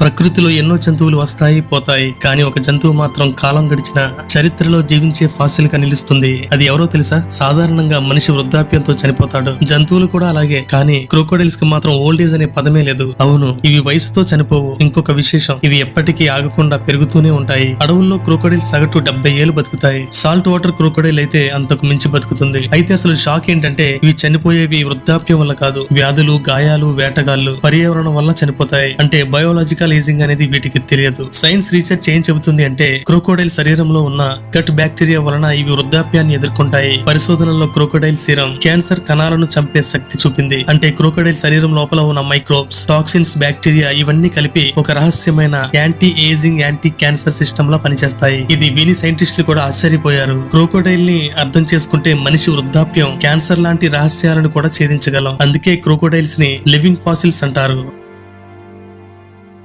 ప్రకృతిలో ఎన్నో జంతువులు వస్తాయి పోతాయి కానీ ఒక జంతువు మాత్రం కాలం గడిచిన చరిత్రలో జీవించే ఫాసిల్గా నిలుస్తుంది. అది ఎవరో తెలుసా? సాధారణంగా మనిషి వృద్ధాప్యంతో చనిపోతాడు. జంతువులు కూడా అలాగే కానీ క్రోకోడైల్స్కి మాత్రం ఓల్డ్ ఏజ్ అనే పదమే లేదు. అవును ఇవి వయసుతో చనిపోవు. ఇంకొక విశేషం ఇవి ఎప్పటికీ ఆగకుండా పెరుగుతూనే ఉంటాయి. అడవుల్లో క్రోకోడైల్ సగటు డెబ్బై ఏళ్ళు బతుకుతాయి. సాల్ట్ వాటర్ క్రోకోడైల్ అయితే అంతకు మించి బతుకుతుంది. అయితే అసలు షాక్ ఏంటంటే ఇవి చనిపోయేవి వృద్ధాప్యం వల్ల కాదు. వ్యాధులు గాయాలు వేటగాళ్ళు పర్యావరణం వల్ల చనిపోతాయి. అంటే బయోలాజికల్ ఏజింగ్ అనేది వీటికి తెలియదు. సైన్స్ రీసెర్చ్ ఏం చెబుతుంది అంటే క్రోకోడైల్ శరీరంలో ఉన్న గట్ బ్యాక్టీరియా వలన ఇవి వృద్ధాప్యాన్ని ఎదుర్కొంటాయి. పరిశోధనలో క్రోకోడైల్ సీరం క్యాన్సర్ కణాలను చంపే శక్తి చూపింది. అంటే క్రోకోడైల్ శరీరం లోపల ఉన్న మైక్రోబ్స్ టాక్సిన్స్ బ్యాక్టీరియా ఇవన్నీ కలిపి ఒక రహస్యమైన anti aging anti cancer system లా పనిచేస్తాయి. ఇది విని సైంటిస్టులు కూడా ఆశ్చర్యపోయారు. క్రోకోడైల్ని అర్థం చేసుకుంటే మనిషి వృద్ధాప్యం క్యాన్సర్ లాంటి రహస్యాలను కూడా ఛేదించగలం. అందుకే క్రోకోడైల్స్ని లివింగ్ ఫాసిల్స్ అంటారు.